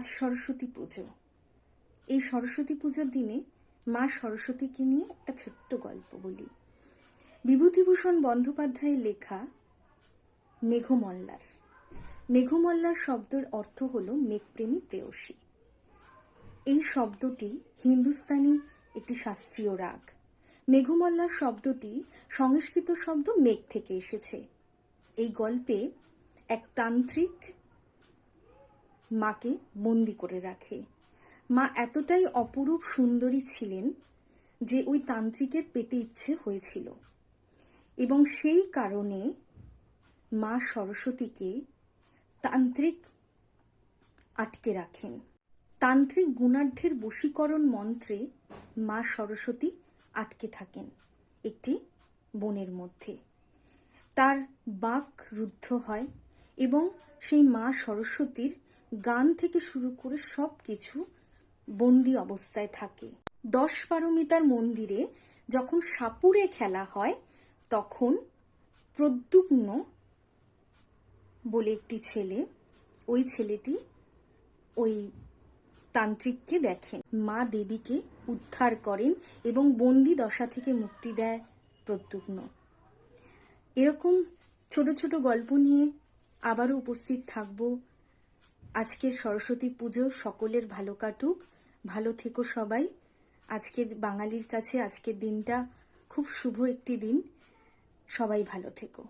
আজ সরস্বতী পুজো। এই সরস্বতী পুজোর দিনে মা সরস্বতীকে নিয়ে একটা ছোট্ট গল্প বলি। বিভূতিভূষণ বন্দ্যোপাধ্যায়ের লেখা মেঘমল্লার। মেঘমল্লার শব্দের অর্থ হল মেঘপ্রেমী প্রেয়সী। এই শব্দটি হিন্দুস্তানি একটি শাস্ত্রীয় রাগ। মেঘমল্লার শব্দটি সংস্কৃত শব্দ মেঘ থেকে এসেছে। এই গল্পে এক তান্ত্রিক মাকে বন্দি করে রাখে। মা এতটাই অপরূপ সুন্দরী ছিলেন যে ওই তান্ত্রিকের পেতে ইচ্ছে হয়েছিল। এবং সেই কারণে মা সরস্বতীকে তান্ত্রিক আটকে রাখেন। তান্ত্রিক গুণাঢ্যের বশীকরণ মন্ত্রে মা সরস্বতী আটকে থাকেন একটি বনের মধ্যে। তার বাক রুদ্ধ হয় এবং সেই মা সরস্বতীর গান থেকে শুরু করে সব কিছু বন্দি অবস্থায় থাকে। দশ পারমিতার মন্দিরে যখন সাপুরে খেলা হয়, তখন প্রদ্যুম্ন বলে একটি ছেলে ওই ছেলেটি ওই তান্ত্রিককে দেখেন। মা দেবীকে উদ্ধার করেন এবং বন্দি দশা থেকে মুক্তি দেয় প্রদ্যুগ্ন এরকম ছোট ছোট গল্প নিয়ে আবারও উপস্থিত থাকব। আজকের সরস্বতী পুজো সকলের ভালো কাটুক। ভালো থেকো সবাই। আজকের বাঙালির কাছে আজকের দিনটা খুব শুভ একটি দিন। সবাই ভালো থেকো।